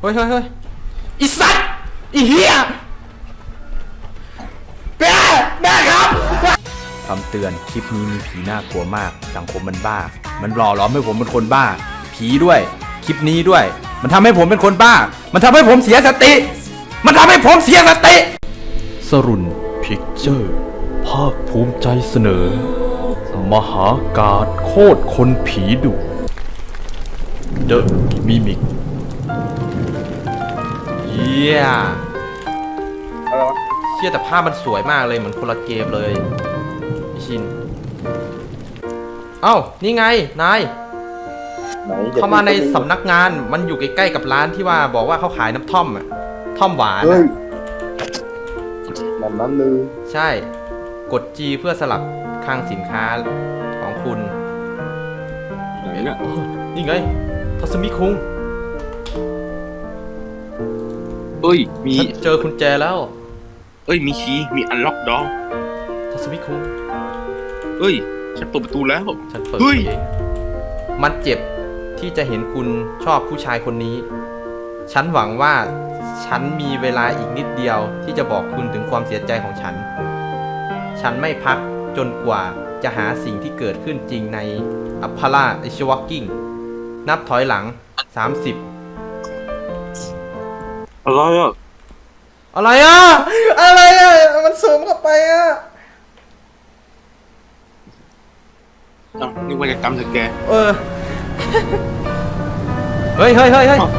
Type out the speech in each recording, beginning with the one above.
เฮ้ยเฮ้ยเฮ้ยอีสัตว์อีเหี้ยแม่แม่ครับคำเตือนคลิปนี้มีผีน่ากลัวมาก สังคมมันบ้า มันหล่อหลอมให้ผมเป็นคนบ้า ผีด้วย คลิปนี้ด้วย มันทำให้ผมเป็นคนบ้า มันทำให้ผมเสียสติ มันทำให้ผมเสียสติ สรุนพิกเจอร์ ภาคภูมิใจเสนอ มหากาศโคตรคนผีดุเดอะมิมิก เยี่ยอะไรวะเชี่ยแต่ภาพมันสวยมากเลยเหมือนคนละเกมเลยพี่ชิน เอ้า นี่ไง นาย ไหนเข้ามาในสำนักงานมันอยู่ใกล้ๆกับร้านที่ว่าบอกว่าเขาขายน้ำท่อมอะท่อมหวานเฮ้อะยแบบนั้นเลยใช่ กด G เพื่อสลับคลังสินค้าของคุณ ไหนเนี่ยนี่ไงทัศมิคุง เอ้ย มี ฉันเจอคุณแจแล้วเอ้ย มีคีย์มีอันล็อกดอทัศมิคุงเอ้ย ฉันเปิดประตูแล้ว ฉันเปิดเฮ้ย เองมันเจ็บที่จะเห็นคุณชอบผู้ชายคนนี้ ฉันหวังว่าฉันมีเวลาอีกนิดเดียวที่จะบอกคุณถึงความเสียใจของฉัน ฉันไม่พักจนกว่าจะหาสิ่งที่เกิดขึ้นจริงในอัพพาราไอชวักกิ้ง นับถอยหลัง 30 อะไรอะอะไรอะ อะไรอะ มันเสริมเข้าไปอะอ้าวนี่ว่าจะจำสแกนเออ เฮ้ยเฮ้ยเฮ้ยเฮ้ยอ้าว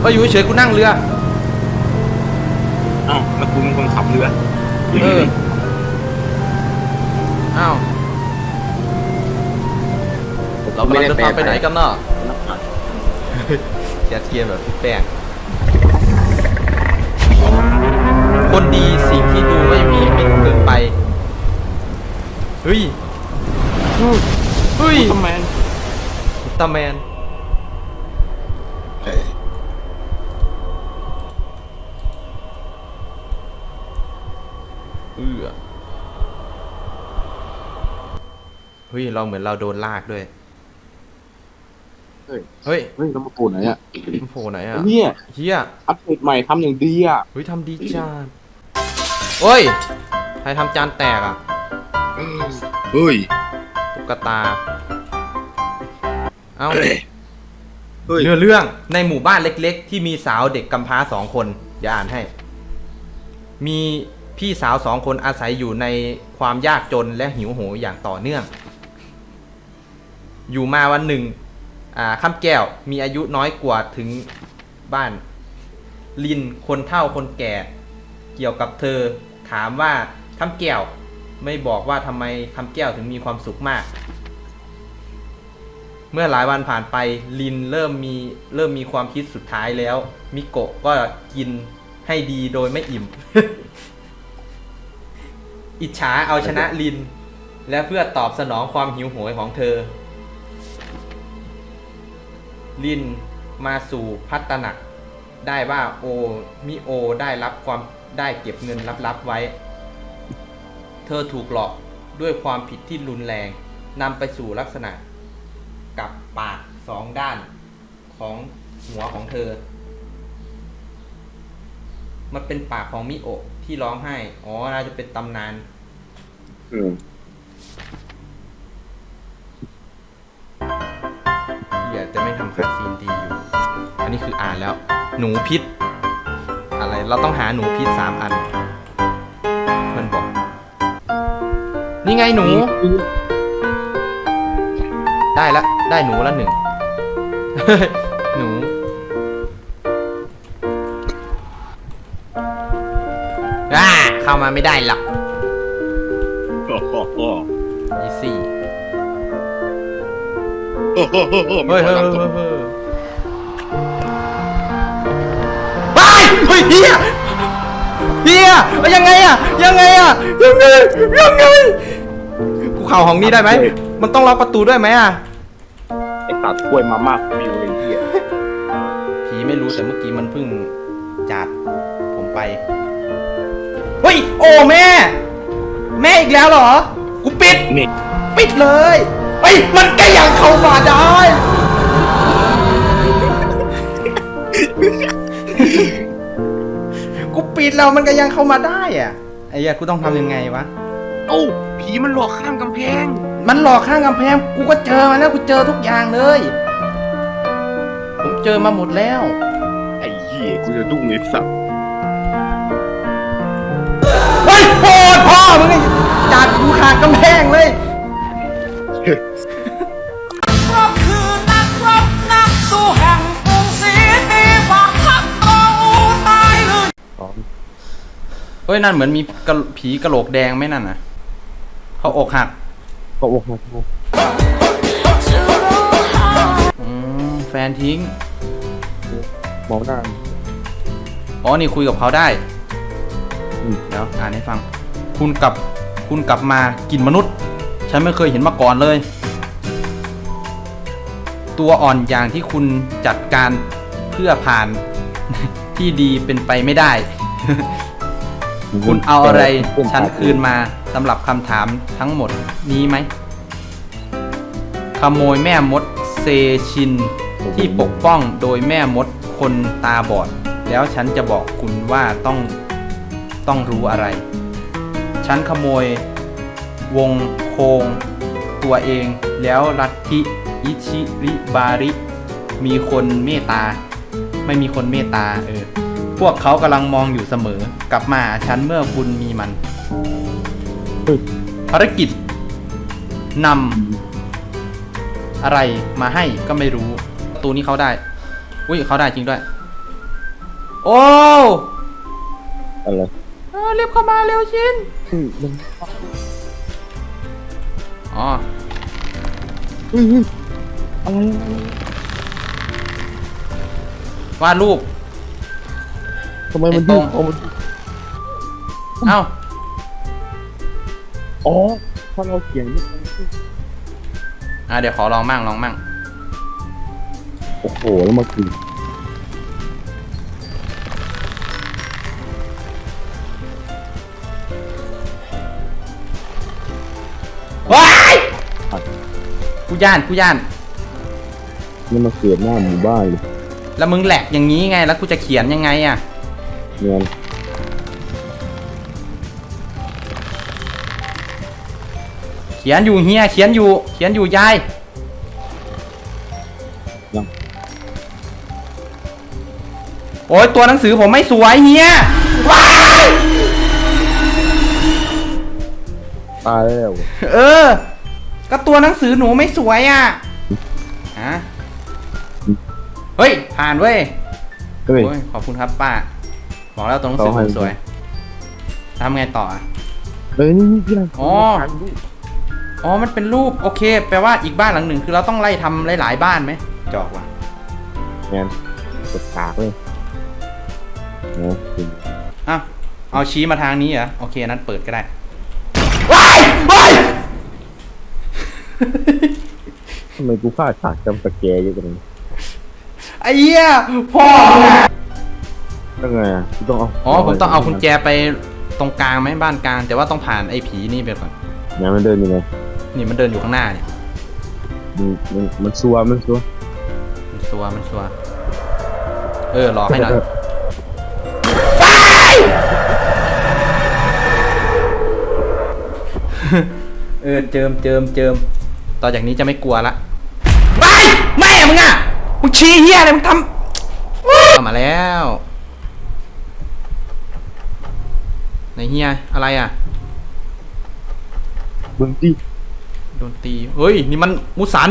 เฮ้ยอยู่เฉยๆกูนั่งเรือ อ้าวแล้วคุณเป็นคนขับเรือเออ อ้าว เรากำลังเดินทางไปไหนกันเนาะแคสเกมแบบพี่แป้ง คนดีสิ่งที่ดูไม่มีมิตรเกินไป เฮ้ย เฮ้ยทำไมอุลตร้าแมน เอือเฮ้ย เราเหมือนเราโดนลากด้วย เฮ้ยเฮ้ยเฮ้ยแล้วมาโผล่ไหนอะมันโผล่ไหนอะเนี่ยเฮียอัปเดตใหม่ทำอย่างดีอะ เฮ้ยทำดีจาน เฮ้ย ใครทำจานแตกอะ เฮ้ย ตุ๊กตา เอ้า เฮ้ย เนื้อเรื่องในหมู่บ้านเล็กๆ ที่มีสาวเด็กกำพร้าสองคน อย่าอ่านให้ มีพี่สาวสองคนอาศัยอยู่ในความยากจนและหิวโหยอย่างต่อเนื่อง อยู่มาวันหนึ่ง อ่าข้ามแก้วมีอายุน้อยกว่าถึงบ้าน ลินคนเฒ่าคนแก่ เกี่ยวกับเธอ ถามว่าข้ามแก้วไม่บอกว่าทำไมคำแก้วถึงมีความสุขมาก เมื่อหลายวันผ่านไปลินเริ่มมีเริ่มมีความคิดสุดท้ายแล้ว มิโกะก็กินให้ดีโดยไม่อิ่ม อิจฉาเอาชนะลิน และเพื่อตอบสนองความหิวโหยของเธอ ลินมาสู่พัตนักได้ว่าโอมิโอได้รับความได้เก็บเงินลับๆไว้ เธอถูกหลอกด้วยความผิดที่รุนแรงนำไปสู่ลักษณะ กับปากสองด้านของหัวของเธอ มันเป็นปากของมิโอะที่ร้องไห้ อ๋อ น่าจะเป็นตำนาน อืมเหี้ยแต่ไม่ทำคาซีนดีอยู่ อันนี้คืออ่านแล้ว หนูพิษ อะไร เราต้องหาหนูพิษสามอัน มันบอก นี่ไงหนู ได้ละ ได้หนูละหนึ่ง หนู อ่า เข้ามาไม่ได้หรอกโอ้โหโอ้อีซี่โหโอ้โหโอ้โหเฮ้ยมีเฮ้ยคนเฮ้ยตามเฮ้ยไป เฮ้ยเฮียเฮียเอ้ยยังไงอะยังไงอะยังไงยังไงกูเข่าห้องนี้ได้ไหมมันต้องล็อกประตูด้วยไหมอะไอสัตว์กล้วยมามากวิวเลยเหี้ยผีไม่รู้แต่เมื่อกี้มันเพิ่งจัดผมไปเฮ้ยโอ้แม่ แม่อีกแล้วเหรอกูปิดนี่ปิดเลยเฮ้ยมันก็ยังเข้ามาได้ เรามันก็ยังเข้ามาได้อะไอ้เหี้ยกูต้องทำยังไงวะเอ้าผีมันหลอกข้ามกำแพง มันหลอกข้างกำแพง กูก็เจอมาแล้วกูเจอทุกอย่างเลย ผมเจอมาหมดแล้ว ไอ้เหี้ยกูจะดุ้งไอ้สัตว์เฮ้ยโหดพ่อมึงไอ้จัดกูขาดกำแพงเลย เฮ้ยนั่นเหมือนมีกระผีกระโหลกแดงไหมนั่นน่ะเขาอกหักก็อกหักอืมแฟนทิ้ง มองหน้า อ๋อ นี่คุยกับเขาได้ อืม เดี๋ยวอ่านให้ฟัง คุณกลับ คุณกลับมากินมนุษย์ ฉันไม่เคยเห็นมาก่อนเลย ตัวอ่อนอย่างที่คุณจัดการเพื่อผ่าน ที่ดีเป็นไปไม่ได้ คุณเอาอะไรฉันคืนมาสำหรับคำถามทั้งหมดนี้ไหม ขโมยแม่มดเซชิน ที่ปกป้องโดยแม่มดคนตาบอด แล้วฉันจะบอกคุณว่าต้องต้องรู้อะไร ฉันขโมยวงโคงตัวเองแล้วลัทธิอิชิริบาริ มีคนเมตตา ไม่มีคนเมตตาเออ พวกเขากำลังมองอยู่เสมอ กลับมาหาฉันเมื่อคุณมีมัน เฮ้ย ภารกิจนำอะไรมาให้ก็ไม่รู้ประตูนี้เขาได้ อุ้ยเขาได้จริงด้วย โอ้อะไรเออรีบเข้ามาเร็วชินอืมมันอ๋อ เฮ้ยเฮ้ยอะไรอะไรวาดรูปทำไมมันไอ้ตรดื้งออ๋อมันเอ้าอ๋อ ถ้าเราเขียนนี่อะเดี๋ยวขอลองมั่งลองมั่งโอ้โห แล้วมาคือว้ายกูย่านกูย่าน นี่มาเกิดหน้าหมู่บ้านเลยแล้วมึงแหลกอย่างนี้ไงแล้วกูจะเขียนยังไงอะ เงินเขียนอยู่เฮียเขียนอยู่ เขียนอยู่ยายยังโอ้ยตัวหนังสือผมไม่สวยเฮียว้ายตายแล้วเออ ก็ตัวหนังสือหนูไม่สวยอะฮะเฮ้ย ผ่านเว้ยเฮ้ย โอ้ยขอบคุณครับป้า บอกแล้วตัวหนังสือเขาผให้มสวยทำไงต่ออะเฮ้ยนี่นี่พี่นันอ๋อ อ๋อ มันเป็นรูปโอเค แปลว่าอีกบ้านหลังหนึ่งคือเราต้องไล่ทำหลาย ๆ บ้านไหมจอกว่ะเงินกดปากเลยเนาะอ้าวเอาชี้มาทางนี้เหรอโอเคนั้นเปิดก็ได้ว้ายว้ายทำไมกูพลาดฉากจำสแกร์เยอะจังเลยไอ้เหี้ยพ่อมึงอะ ยังไงอะกูต้องเอาอ๋อผมต้องเอากุญแจไปตรงกลางไหมบ้านกลาง แต่ว่าต้องผ่านไอ้ผีนี่ไปก่อนเนี่ยมันเดินยังไงนี่มันเดินอยู่ข้างหน้าเนี่ยมันมันมันซัวมันซัวมันชัวร์มันชัวร์เออรอให้หน่อยเออเจิมเจิมเจิมต่อจากนี้จะไม่กลัวละไปแม่มึงอะมึงชี้เฮียอะไรมึงทำเอามาแล้ว ไหนเฮียอะไรอะเบิ่งดิโดนตีเฮ้ย นี่มันมุสัน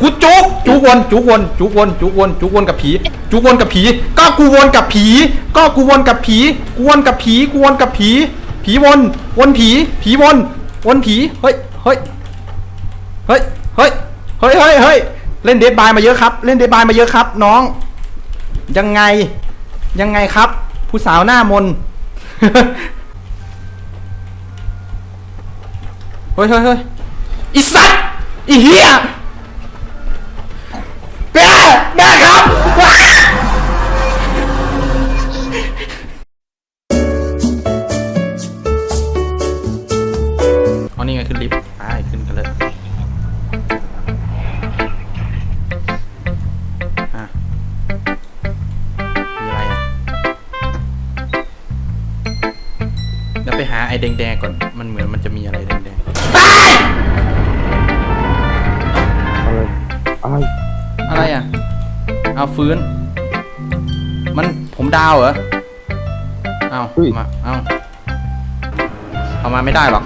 กูจุกจุกวนจุกวนจุกวนจุกวนจุกวนกับผีจุกวนกับผี ก็กูวนกับผี ก็กูวนกับผีกูวนกับผีกูวนกับผี ผีวนวนผี ผีวนวนผีเฮ้ยเฮ้ยเฮ้ยเฮ้ยเฮ้ยเฮ้ยเฮ้ยเล่นเดดบายมาเยอะครับ เล่นเดดบายมาเยอะครับ น้อง ยังไง ยังไงครับ ผู้สาวหน้ามน เฮ้ยเฮ้ยเฮ้ยอีสัตว์อีเหี้ย แดงๆก่อน มันเหมือนมันจะมีอะไรแดงอะไรอะไรๆ อะไรอะ เอาฟื้น มันผมดาวเหรอ เอามา เอาเอามาไม่ได้หรอก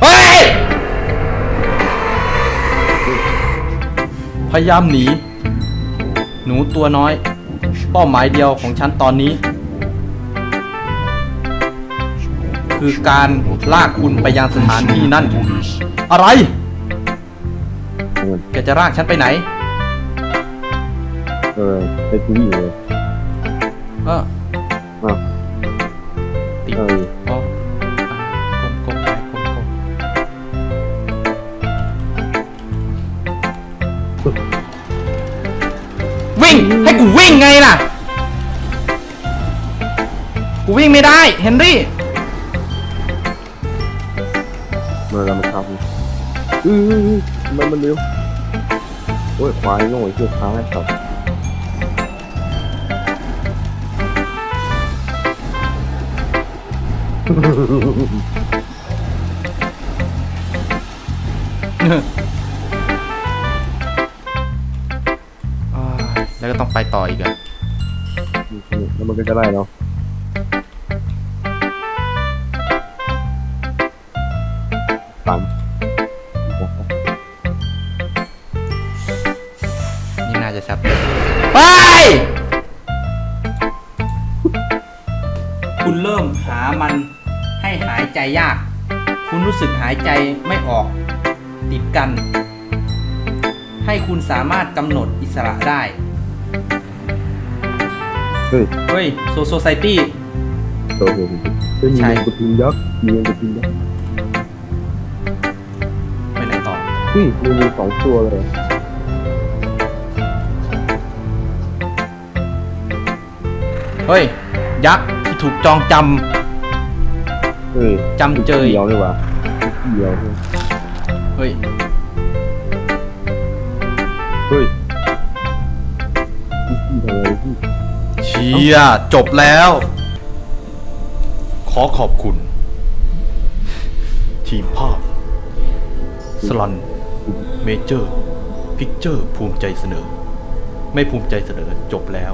เฮ้ย พยายามหนี หนูตัวน้อย เป้าหมายเดียวของฉันตอนนี้ คือการลากคุณไปยังสถานที่นั่น อะไรเงินแกจะลากฉันไปไหน เออไปทีวีเลยเอออ้าวติดเอออ๋ออะกลมๆไปกลมๆวิ่ง ให้กูวิ่งไงล่ะ กูวิ่งไม่ได้ เฮนรี่ เมื่อเรามาทำอือมันมันเร็วโอ้ยควายโง่ไอ้เหี้ยค้างไอ้สัตว์อ่าแล้วก็ต้องไปต่ออีกอะแล้วมันก็จะได้เนาะ ให้หายใจยาก คุณรู้สึกหายใจไม่ออก ติดกัน ให้คุณสามารถกำหนดอิสระได้ เฮ้ยเฮ้ยโซโซไซตี้ตัวเดียวจริงๆเฮ้ยมีใช่ เงินกระทิงยักษ์มีเงินกระทิงยักษ์ไปไหนต่อ เฮ้ยมีมีสองตัวเลยเฮ้ย ยักษ์ที่ถูกจองจ เฮ้ยจำเจยเดียวเลยวะเดียวเฮ้ยำเฮ้ยเฮ้ยพี่ทำอะไรพี่เชียจบแล้ว ขอขอบคุณ ทีมภาพ สลัน เมเจอร์ พิกเจอร์ ภูมิใจเสนอ ไม่ภูมิใจเสนอจบแล้ว